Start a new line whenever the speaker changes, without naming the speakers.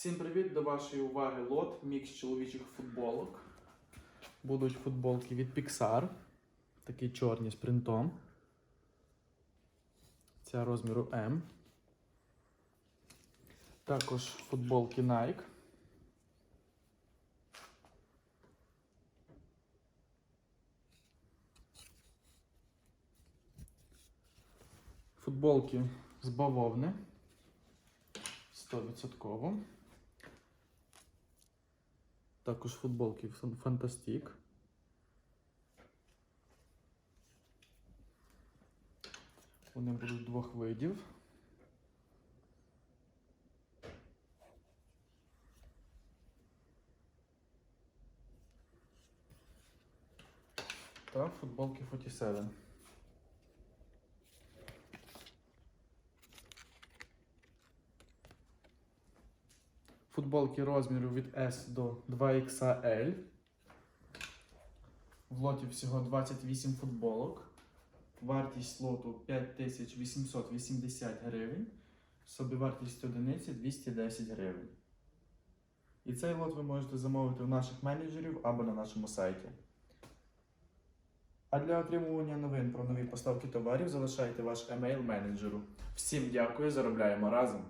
Всім привіт! До вашої уваги лот мікс чоловічих футболок. Будуть футболки від Pixar. Такі чорні з принтом. Ця розміру М. Також футболки Nike. Футболки з бавовни. 100%. Також футболки Фантастік. Вони будуть двох видів. Та футболки 47. Футболки розміру від S до 2XL. В лоті всього 28 футболок. Вартість лоту 5880 гривень. Собівартість одиниці 210 гривень. І цей лот ви можете замовити у наших менеджерів або на нашому сайті. А для отримування новин про нові поставки товарів залишайте ваш емейл менеджеру. Всім дякую, заробляємо разом!